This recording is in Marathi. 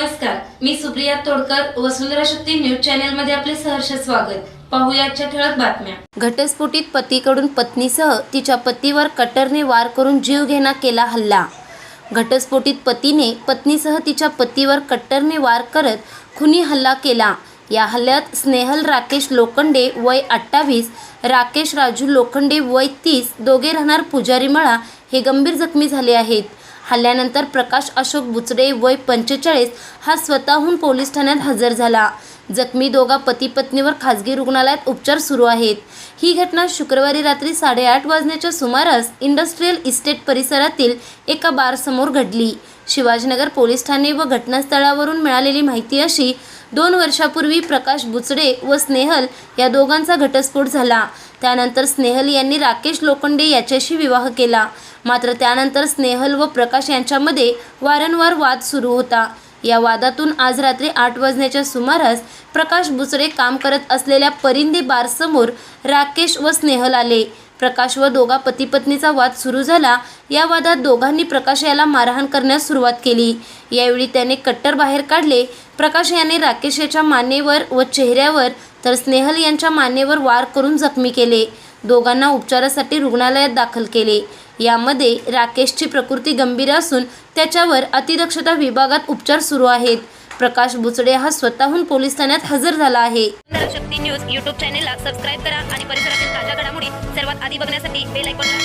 नमस्कार मी सुप्रिया तोडकर वसुंधरा शक्ती न्यूज चॅनेल मध्ये आपले सहर्ष स्वागत. पाहुयाच्या ठळक बातम्या. घटस्फोटीत पतीकडून पत्नीसह तिच्या पतीवर कटरने वार करून जीवघेणा केला हल्ला. घटस्फोटीत पतीने पत्नीसह तिच्या पतीवर कट्टरने वार करत खुनी हल्ला केला. या हल्ल्यात स्नेहल राकेश लोखंडे वय अठ्ठावीस राकेश राजू लोखंडे वय तीस दोघे राहणार पुजारी मळा हे गंभीर जखमी झाले आहेत. हल्ल्यानंतर प्रकाश अशोक बुचडे वय पंचेचाळीस हा स्वतःहून पोलीस ठाण्यात हजर झाला. जखमी दोघा पती पत्नीवर खासगी रुग्णालयात उपचार सुरू आहेत. ही घटना शुक्रवारी रात्री साडेआठ वाजण्याच्या सुमारास इंडस्ट्रीयल इस्टेट परिसरातील एका बारसमोर घडली. शिवाजीनगर पोलीस ठाणे व घटनास्थळावरून मिळालेली माहिती अशी दोन वर्षापूर्वी प्रकाश बुचडे व स्नेहल या दोघांचा घटस्फोट झाला. त्यानंतर स्नेहल यांनी राकेश लोखंडे याच्याशी विवाह केला. मात्र त्यानंतर स्नेहल व प्रकाश यांच्यामध्ये वारंवार वाद सुरू होता. या वादातून आज रात्री आठ वाजण्याच्या सुमारास प्रकाश बुचडे काम करत असलेल्या परिंदे बारसमोर राकेश व स्नेहल आले. प्रकाश व दोघा पतीपत्नीचा वाद सुरू झाला. या वादात दोघांनी प्रकाश याला मारहाण करण्यास सुरुवात केली. यावेळी त्याने कट्टर बाहेर काढले. प्रकाश याने राकेश याच्या मानेवर व चेहऱ्यावर तर स्नेहल यांच्या मानेवर वार करून जखमी केले. दोघांना उपचारासाठी रुग्णालयात दाखल केले. यामध्ये राकेशची प्रकृती गंभीर असून त्याच्यावर अतिदक्षता विभागात उपचार सुरू आहेत. प्रकाश बुचडे हा स्वतःहून पोलीस ठाण्यात हजर झाला आहे. शक्ती न्यूज युट्यूब चॅनेलला सबस्क्राईब करा आणि परिसरातील ताज्या घडामोडी आधी बघण्यासाठी बेल आयकॉनला